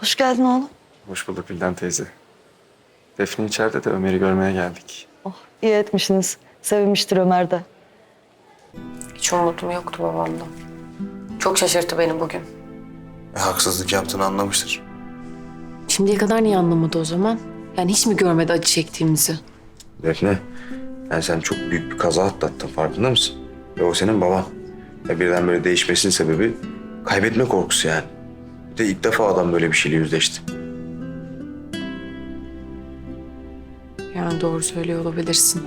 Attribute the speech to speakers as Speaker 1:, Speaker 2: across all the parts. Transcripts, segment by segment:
Speaker 1: Hoş geldin oğlum.
Speaker 2: Hoş bulduk Bildan teyze. Defne içeride de Ömer'i görmeye geldik.
Speaker 1: Oh, iyi etmişsiniz. Sevinmiştir Ömer de.
Speaker 3: Hiç umudum yoktu babamdan. Çok şaşırttı beni bugün.
Speaker 4: E, haksızlık yaptığını anlamıştır.
Speaker 3: Şimdiye kadar niye anlamadı o zaman? Yani hiç mi görmedi acı çektiğimizi?
Speaker 4: Defne, yani sen çok büyük bir kaza atlattın farkında mısın? Ve o senin baban. Ya birden böyle değişmesinin sebebi kaybetme korkusu yani. De ilk defa adam böyle bir şeyle yüzleşti.
Speaker 3: Yani doğru söylüyor olabilirsin.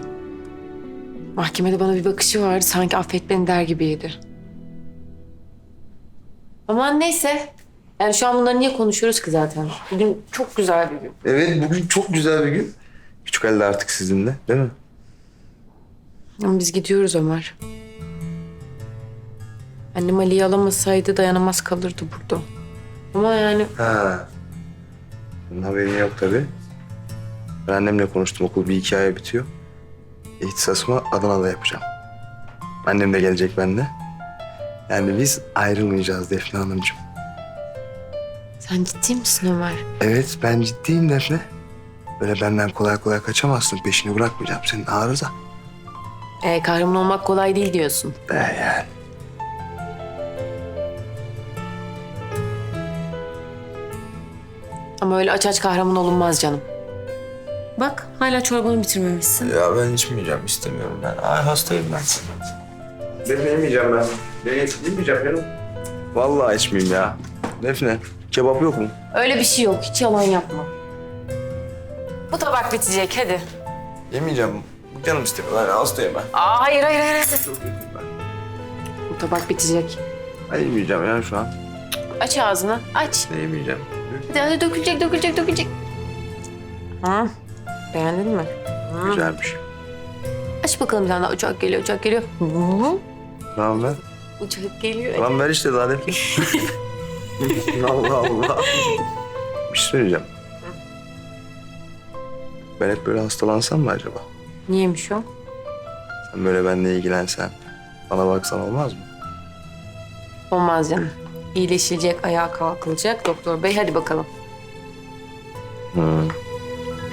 Speaker 3: Mahkemede bana bir bakışı vardı. Sanki affet beni der gibiydi. Aman neyse. Yani şu an bunları niye konuşuyoruz ki zaten? Bugün çok güzel bir gün.
Speaker 4: Evet bugün çok güzel bir gün. Küçük Ali de artık sizinle değil mi?
Speaker 3: Ama biz gidiyoruz Ömer. Annem Ali'yi alamasaydı dayanamaz kalırdı burada. Ama yani
Speaker 4: Ha. Bunun haberin yok tabii. Ben annemle konuştum okul bir iki aya bitiyor. İhtisasımı Adana'da yapacağım. Annem de gelecek benimle. Yani biz ayrılmayacağız Defne Hanımcığım.
Speaker 3: sen ciddi misin Ömer?
Speaker 4: Evet ben ciddiyim Defne. Böyle benden kolay kolay kaçamazsın. Peşini bırakmayacağım senin arıza.
Speaker 3: Ee, kahraman olmak kolay değil diyorsun.
Speaker 4: Be yani.
Speaker 3: Ama öyle aç aç kahraman olunmaz canım. Bak hala çorbanı bitirmemişsin.
Speaker 4: Ya ben içmeyeceğim istemiyorum ben. Ay hastayım ben. Defne yemeyeceğim ben. Ben yemeyeceğim canım. Vallahi içmeyeyim ya. Defne kebap yok mu?
Speaker 3: Öyle bir şey yok. Hiç yalan yapma. Bu tabak bitecek hadi.
Speaker 4: Yemeyeceğim. Canım istemiyor. Ben hastayım ben.
Speaker 3: Aa, hayır hayır hayır.
Speaker 4: Çok kötüyüm ben.
Speaker 3: Bu tabak bitecek.
Speaker 4: Ben yemeyeceğim ya şu an.
Speaker 3: Aç ağzını. Aç.
Speaker 4: Ne yemeyeceğim?
Speaker 3: Hadi hadi dökülecek dökülecek dökülecek. Hı? Beğendin mi? Hı.
Speaker 4: Güzelmiş.
Speaker 3: Aç bakalım sen de. Uçak geliyor uçak geliyor. Hı.
Speaker 4: Tamam ver.
Speaker 3: Uçak geliyor.
Speaker 4: Lan ver işte daha Defne. Allah Allah. Bir şey söyleyeceğim. Ben hep böyle hastalansam mı acaba?
Speaker 3: Niyeymiş o?
Speaker 4: Sen böyle benimle ilgilensen, bana baksan olmaz mı?
Speaker 3: Olmaz canım. İyileşilecek, ayağa kalkılacak. Doktor bey hadi bakalım.
Speaker 4: Hı.